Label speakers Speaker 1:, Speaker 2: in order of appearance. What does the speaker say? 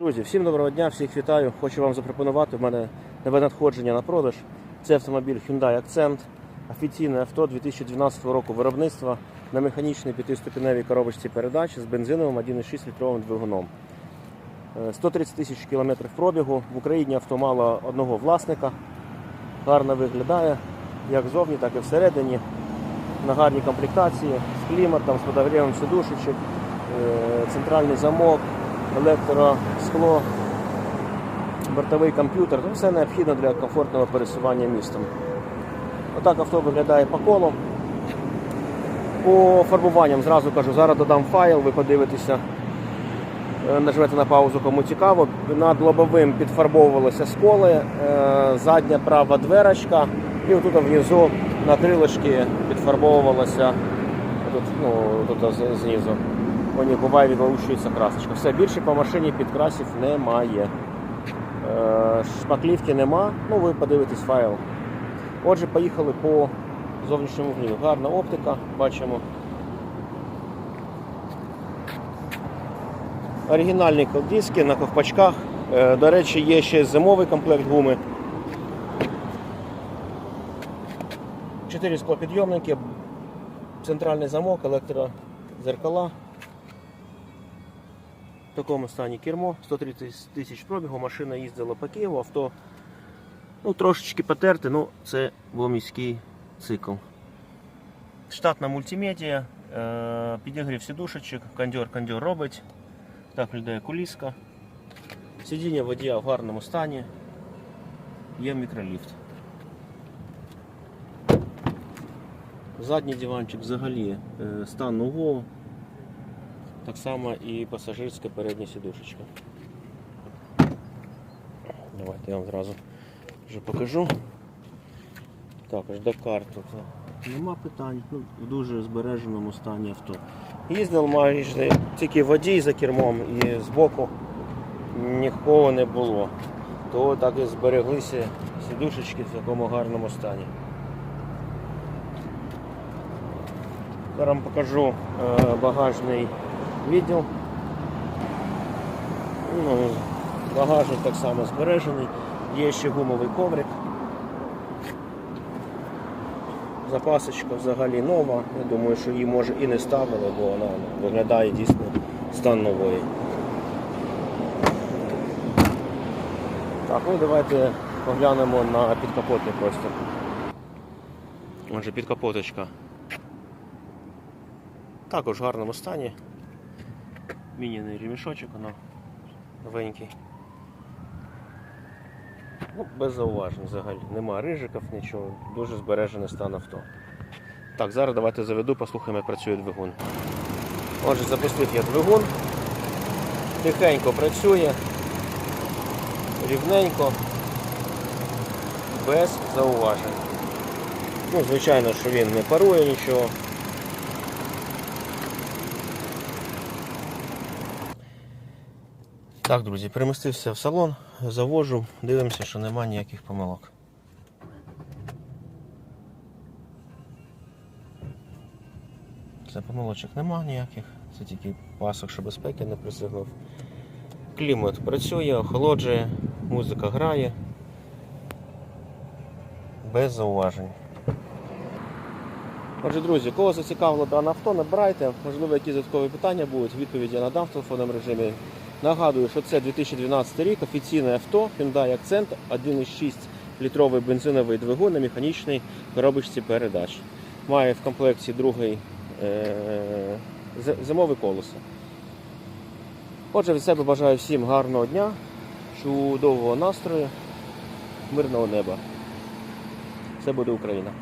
Speaker 1: Друзі, всім доброго дня, всіх вітаю. Хочу вам запропонувати в мене нове надходження на продаж. Це автомобіль Hyundai Accent, офіційне авто 2012 року виробництва на механічній п'ятиступеневій коробочці передач з бензиновим 1,6 літровим двигуном. Е, 130 тисяч кілометрів пробігу. В Україні авто мало одного власника. Гарно виглядає як зовні, так і всередині. На гарній комплектації з кліматом, з подогрівом сидушечок, е, центральний замок, електроскло, бортовий комп'ютер. Ну, все необхідно для комфортного пересування містом. Отак авто виглядає по колу. По фарбуванням зразу кажу, зараз додам файл, ви подивитеся, Е, нажмете на паузу, кому цікаво. Над лобовим підфарбовувалися сколи, е, задня права дверочка, і отут внизу на крилишки підфарбовувалася тут, ну, тут знизу. Вони буває відлучується красочка. Все більше по машині підкрасів немає. Е, Шпаклівки нема, ну ви подивитесь файл. Отже, поїхали по зовнішньому вуглю. Гарна оптика, бачимо. Оригінальні диски на ковпачках. Е, До речі, є ще зимовий комплект гуми. Чотири склопідйомники, центральний замок, електрозеркала. Такому стані кермо, 130 тисяч пробігу, машина їздила по Києву, авто ну, трошечки потерте, ну це був міський цикл. Штатна мультимедіа, е, підігрів сідушечок, кондьор кондьор робить. Так виглядає куліска. Сидіння водія в гарному стані. Є мікроліфт. Задній диванчик взагалі е, стан нового. Так само і пасажирська передня сідушечка. Давайте я вам зразу вже покажу. Також Дакар тут нема питань, ну, в дуже збереженому стані авто. Їздив майже тільки водій за кермом і збоку нікого не було. То так і збереглися сідушечки в такому гарному стані. Зараз покажу е, багажний відділ. Ну, багажник так само збережений. Є ще гумовий коврик. Запасочка взагалі нова. Я думаю, що її може і не ставили, бо вона виглядає дійсно стан нової. Так, ну давайте поглянемо на підкапотний простір. Отже, підкапоточка. Також в гарному стані. Міняний ремішочок, воно новенький. Ну, без зауважень взагалі. Нема рижиків, нічого. Дуже збережений стан авто. Так, зараз давайте заведу, послухаємо, як працює двигун. Отже, запустив я двигун. Тихенько працює, рівненько, без зауважень. Ну, звичайно, що він не парує нічого. Так, друзі, перемістився в салон, завожу, дивимося, що нема ніяких помилок. Це помилочок нема ніяких, це тільки пасок, що безпеки не присягнув. Клімат працює, охолоджує, музика грає. Без зауважень. Отже, друзі, кого зацікавило дане авто, набирайте. Можливо, якісь додаткові питання будуть, відповіді я надам в телефонному режимі. Нагадую, що це 2012 рік, офіційне авто Hyundai Accent 1,6 літровий бензиновий двигун на механічній коробочці передач. Має в комплекті другий е- зимове колесо. Отже, від себе бажаю всім гарного дня, чудового настрою, мирного неба. Це буде Україна.